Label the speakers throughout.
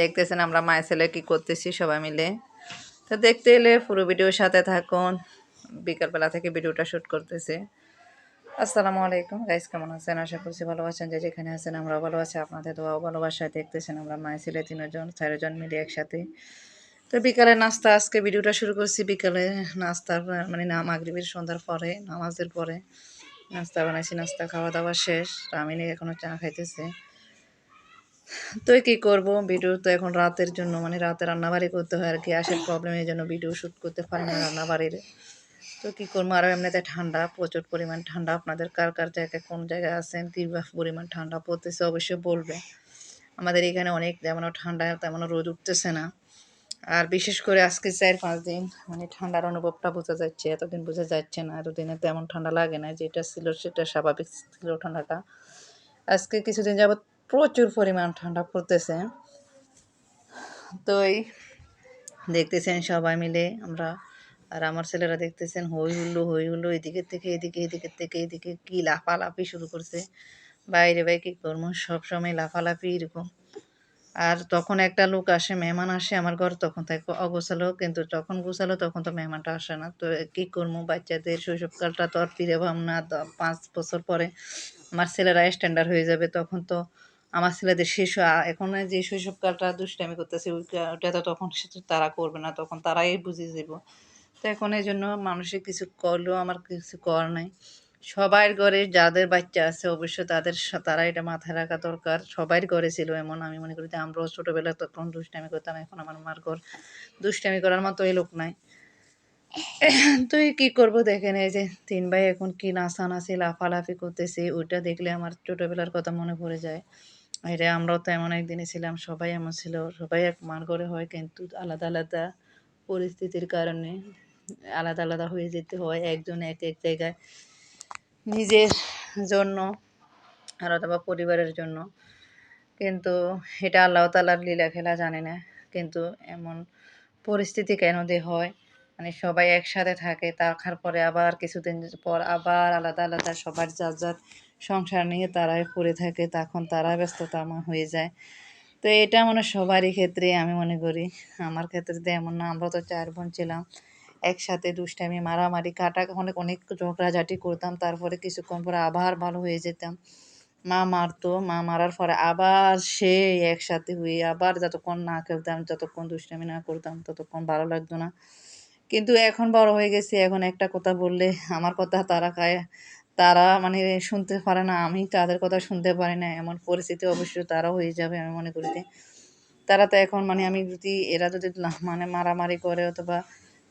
Speaker 1: দেখতেছেন আমরা মায়ের ছেলে কি করতেছি সবাই মিলে। তো দেখতে এলে পুরো ভিডিওর সাথে থাকুন। বিকালবেলা থেকে ভিডিওটা শ্যুট করতেছে। আসসালামু আলাইকুম। গাইস কেমন আছেন? আশা করছি ভালো আছেন। যে যেখানে আছেন আমরা ভালো আছি। আপনাদের দোয়াও ভালোবাসায় দেখতেছেন আমরা মায়ের ছেলে তিনজন, চারজন মিলে একসাথে। তো বিকালে নাস্তা, আজকে ভিডিওটা শুরু করছি বিকালে নাস্তার মানে নাম মাগরিবের সন্ধ্যার পরে, নামাজের পরে। নাস্তা বানাইছি, নাস্তা খাওয়া দাওয়া শেষ। আমি এখনও চা খাইতেছে। তো কি করব? ভিডিও তো এখন রাতের জন্য মানে রাতে রান্নাবাড়ি করতে হয় আর গ্যাসের প্রবলেমের জন্য ভিডিও শ্যুট করতে পারি না রান্নাবাড়ির। তো কী করব? আরও এমনিতে ঠান্ডা, প্রচুর পরিমাণ ঠান্ডা। আপনাদের কার কার জায়গায়, কোন জায়গায় আছেন? কী পরিমাণ ঠান্ডা পড়তেছে, অবশ্যই বলবে। আমাদের এখানে অনেক যেমনও ঠান্ডা, তেমনও রোদ উঠতেছে না। আর বিশেষ করে আজকে চার পাঁচ দিন মানে ঠান্ডার অনুভবটা বোঝা যাচ্ছে, এতদিন বোঝা যাচ্ছে না। এতদিনে তেমন ঠান্ডা লাগে না, যেটা ছিল সেটা স্বাভাবিক ছিল ঠান্ডাটা। আজকে কিছুদিন যাবৎ প্রচুর পরিমাণ ঠান্ডা পড়তেছে। তো এই দেখতেছেন সবাই মিলে আমরা, আর আমার ছেলেরা দেখতেছেন হই হুল্লো হই হুল্লো, এদিকে থেকে এদিকে এদিকে থেকে এদিকে কি লাফালাফি শুরু করছে। বাইরে ভাই কী করব, সবসময় লাফালাফি এরকম। আর তখন একটা লোক আসে, মেহমান আসে আমার ঘর, তখন থাকব অগোছালো, কিন্তু যখন গোছালো তখন তো মেহমানটা আসে না। তো কী করব, বাচ্চাদের শৈশবকালটা তো আর ফিরে পাম না। পাঁচ বছর পরে আমার ছেলেরা স্ট্যান্ডার্ড হয়ে যাবে, তখন তো আমার ছেলেদের শেষ এখন যে শৈশবকালটা দুষ্টামি করতেছে, ওইটা তো তখন তারা করবে না, তখন তারাই বুঝে যাব তো এখন এই জন্য মানুষের কিছু করলেও আমার কিছু করার নাই। সবার ঘরে যাদের বাচ্চা আছে, অবশ্যই তাদের তারা এটা মাথায় রাখা দরকার। সবার ঘরে ছিল এমন, আমি মনে করি যে আমরাও ছোটোবেলায় তখন দুষ্টামি করতাম, এখন আমার মার ঘর দুষ্টামি করার মতো এই লোক নাই। তুই কি করব দেখেন, এই যে তিন ভাই এখন কি নাচানাচি, লাফালাফি করতেছে, ওইটা দেখলে আমার ছোটোবেলার কথা মনে পড়ে যায়। এটা আমরাও তো এমন একদিনে ছিলাম, সবাই এমন ছিল, সবাই এক মান করে হয় কিন্তু আলাদা আলাদা পরিস্থিতির কারণে আলাদা আলাদা হয়ে যেতে হয়, একজন এক এক জায়গায় নিজের জন্য আর অথবা পরিবারের জন্য। কিন্তু এটা আল্লাহ তালার লীলা খেলা জানে না, কিন্তু এমন পরিস্থিতি কেন দিয়ে হয় মানে সবাই একসাথে থাকে থাকার পরে আবার কিছুদিন পর আবার আলাদা আলাদা সবার যার যার সংসার নিয়ে তারাই পড়ে থাকে, তখন তারা ব্যস্ততা হয়ে যায়। তো এটা মানে সবারই ক্ষেত্রে আমি মনে করি। আমার ক্ষেত্রে তো এমন না, আমরা তো চার বোন ছিলাম। একসাথে দুষ্টামি, মারামারি, কাটা, অনেক অনেক ঝগড়াঝাটি করতাম, তারপরে কিছুক্ষণ পরে আবার ভালো হয়ে যেতাম। মা মারতো, মা মারার পরে আবার সে একসাথে হয়ে আবার যতক্ষণ না খেলতাম, যতক্ষণ দুষ্টামি না করতাম, ততক্ষণ ভালো লাগতো না। কিন্তু এখন বড় হয়ে গেছে, এখন একটা কথা বললে আমার কথা তারা খায়। তারা মানে শুনতে পারে না, আমি তাদের কথা শুনতে পারি না, এমন পরিস্থিতি অবশ্যই তারা হয়ে যাবে আমি মনে করি তারা তো এখন মানে আমি যদি, এরা যদি মানে মারামারি করে অথবা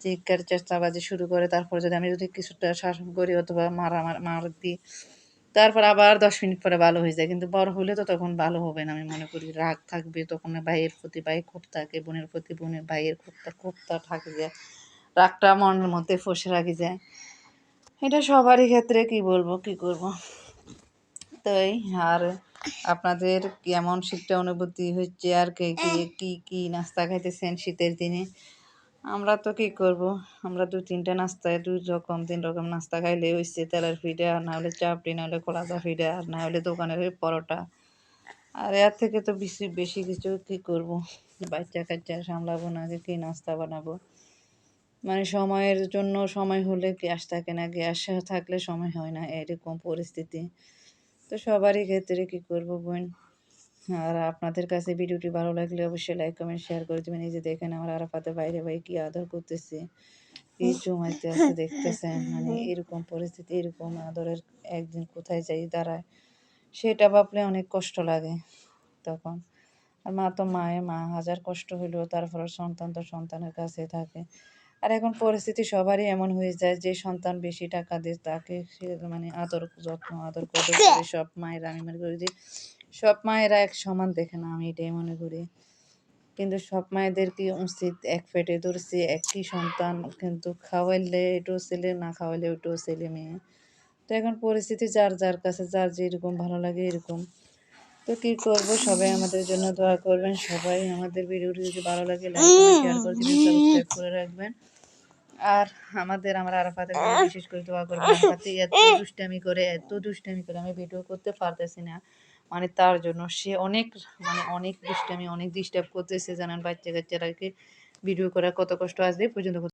Speaker 1: চিৎকার চেষ্টাবাজি শুরু করে, তারপর যদি আমি যদি কিছুটা শাসন করি অথবা মারামার, মার দিই তারপর আবার দশ মিনিট পরে ভালো হয়ে যায়। কিন্তু বড় হলে তো তখন ভালো হবে না আমি মনে করি। রাগ থাকবে তখন ভাইয়ের প্রতি, ভাই খুব থাকে বোনের প্রতি, বোনের ভাইয়ের খুবটা খুবটা থাকে যায় রাগটা মনের মধ্যে ফসে রাখি যায় এটা সবারই ক্ষেত্রে কি বলব, কি করব? তাই আর আপনাদের কেমন শীতটা অনুভূতি হচ্ছে, আর কে কে, কি কি নাস্তা খাইতেছেন শীতের দিনে? আমরা তো কি করব? আমরা দু তিনটা নাস্তায় দুই রকম, তিন রকম নাস্তা খাইলে হচ্ছে তেলের ফিডে আর না হলে চাপড়ি, না হলে কলাদা ফিডে আর না হলে দোকানের পরোটা। আর এর থেকে তো বেশি বেশি কিছু কী করব? বাচ্চা কাচ্চা সামলাবো না কী নাস্তা বানাবো? মানে সময়ের জন্য সময় হলে গ্যাস থাকে না, গ্যাস থাকলে সময় হয় না, এরকম পরিস্থিতি। তো সবারই ক্ষেত্রে কী করব বোন? আর আপনাদের কাছে ভিডিওটি ভালো লাগলে অবশ্যই লাইক কমেন্ট শেয়ার করে দেবেন। এই যে দেখেন আমার আরাফাতে বাইরে ভাই কি আদর করতেছে, কি জমাইতে আছে দেখতেছেন? মানে এরকম পরিস্থিতি, এরকম আদরের একদিন কোথায় যাই দাঁড়ায়, সেটা ভাবলে অনেক কষ্ট লাগে তখন। আর মা তো মায়ে, মা হাজার কষ্ট হইলেও তারপর সন্তান তো সন্তানের কাছে থাকে। আর এখন পরিস্থিতি সবারই এমন হয়ে যায় যে সন্তান বেশি টাকা দেয়, তাকে সে মানে আদর, যত্ন, আদর করে সব মায়েরা, আমি মনে করি যে সব মায়েরা এক সমান দেখে না, আমি এটাই মনে করি। কিন্তু সব মায়েদের কি উচিত এক পেটে ধরছে একই সন্তান কিন্তু খাওয়াইলে এটাও ছেলে, না খাওয়াইলে ওটাও ছেলে মেয়ে? তো এখন পরিস্থিতি যার যার কাছে যার যেরকম ভালো লাগে এরকম। তো কি করব? সবাই আমাদের জন্য দোয়া করবেন। সবাই আমাদের ভিডিওটি যদি ভালো লাগে লাইক শেয়ার করে দিবেন সাবস্ক্রাইব করে রাখবেন। আর আমাদের আমার আরাফাতের বিশেষ করে দোয়া করবেন। আরাফাতে এত দুষ্টামি করে এত দুষ্টামি করে আমি ভিডিও করতে পারতেছি না। মানে তার জন্য সে অনেক মানে অনেক দুষ্টামি অনেক ডিস্টার্ব করতেছে জানেন বাচ্চা কাচ্চারাকে ভিডিও করা কত কষ্ট আসবে পর্যন্ত